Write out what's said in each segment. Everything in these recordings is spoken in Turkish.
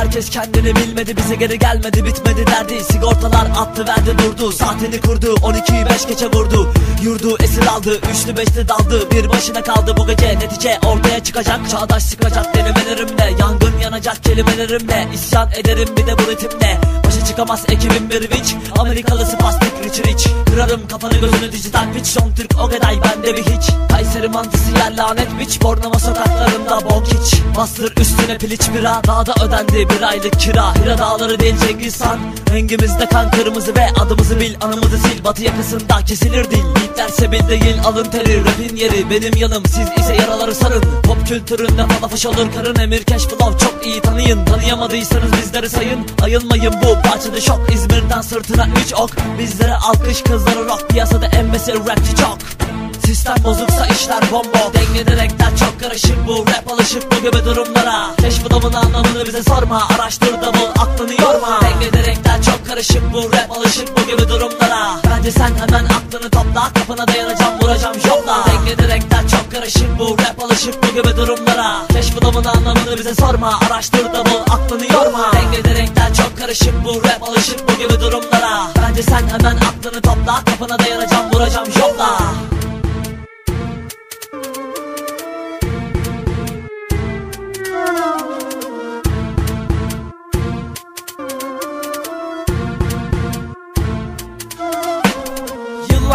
Herkes kendini bilmedi bize geri gelmedi bitmedi derdi. Sigortalar attı verdi durdu. Saatini kurdu 12'yi 5 geçe vurdu. Yurdu esir aldı üçlü beşli daldı. Bir başına kaldı bu gece netice ortaya çıkacak. Çağdaş sıkacak denemelerimle Yangın yanacak kelimelerimle. İsyan ederim bir de bu ritimle. Başa çıkamaz ekibim bir vinç. Amerikalı spastik rich rich Kırarım kafanı gözünü dijital pitch Son Türk o kadar bende bir hiç. Kayseri mantısı yer lanet biç. Bornova sokaklarında bok hiç Bastır üstüne piliç bira. Dağda ödendi bir aylık kira. Hira dağları değil Cengiz Han. Rengimizde kan kırmızı ve adımızı bil. Anımızı sil. Batı yakasında kesilir dil Beatlerse bil değil alın teri. Rapin yeri benim yanım. Siz ise yaraları sarın Kültüründe falafaş olur. Karın Emir Cash Flow çok iyi. Tanıyın Tanıyamadıysanız bizleri sayın. Ayılmayın bu parçada şok. İzmir'den sırtına üç ok. Bizlere alkış kızları rock. Piyasada emmesi rapçi çok. Sistem bozuksa işler bombo. Dengede renkler çok karışık. Bu Rap alışık bu gibi durumlara. Keşf adamın anlamını bize sorma. Araştır da bul aklını yorma. Dengede renkler çok karışık. Bu Rap alışık bu gibi durumlara. Bence sen hemen aklını topla. Kapına dayanacağım vuracağım jopla Dengede karışık bu Rap alışık bu gibi durumlara. Keşf adamın anlamını bize sorma Araştır da bul aklını yorma. Dengede renkler çok karışık bu Rap alışık bu gibi durumlara. Bence sen hemen aklını topla Kapına dayanacağım vuracağım jopla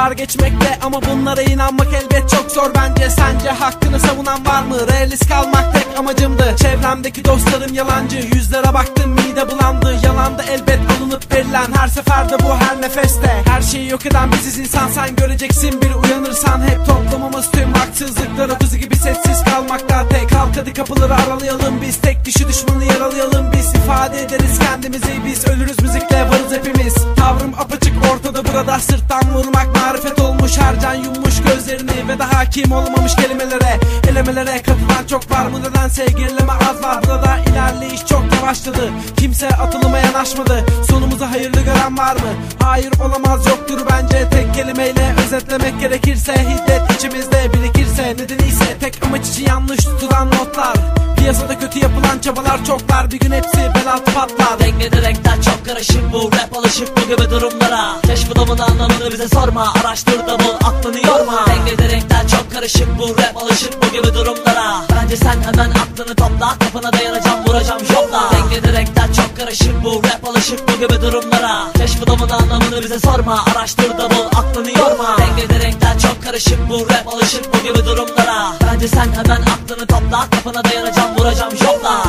Yıllar geçmekte ama bunlara inanmak elbet çok zor. Bence Sence hakkını savunan var mı? Realist kalmak tek amacımdı Çevremdeki dostlarım yalancı. Yüzlere baktım mide bulandı. Yalanda elbet alınıp verilen Her seferde bu her nefeste. Her şeyi yok eden biziz insan. Sen göreceksin bir uyanırsan Hep toplamamız tüm haksızlıkları Kuzu gibi sessiz kalmakta tek. Kalk hadi kapıları aralayalım biz. Tek dişi düşmanı yaralayalım biz. İfade ederiz kendimizi Biz. Ölürüz müzikle varız hepimiz. Tavrım apaçık ortada. Burada Sırttan vurmak marifet olmuş Her can yummuş gözlerini Ve de hakim olmamış kelimelere Elemelere katılan çok var. Bu nedense gerileme az var? Burada ilerleyiş çok yavaşladı. Kimse atılıma yanaşmadı. Sonumuzu hayırlı gören var mı? Hayır olamaz yoktur bence. Tek kelimeyle özetlemek gerekirse Hiddet içimizde birikirse Nedeni ise tek amaç için yanlış tutulan notlar. Piyasada kötü yapılan çabalar çoklar. Bir gün hepsi bel altı patlar. Dengede renkler çok karışık bu Rap alışık bu gibi durumlara. Keşf adamın anlamını bize sorma Araştır da bul aklını yorma. Dengede renkler çok karışık bu Rap alışık bu gibi durumlara. Bence sen hemen aklını topla Kafana dayanacağım vuracağım jopla Dengede renkler çok karışık bu Rap alışık bu gibi durumlara. Keşf adamın anlamını bize sorma Araştır da bul aklını yorma. Dengede renkler çok karışık bu Rap alışık bu gibi durumlara. Bence sen hemen aklını topla Kafana dayanacağım vuracağım jopla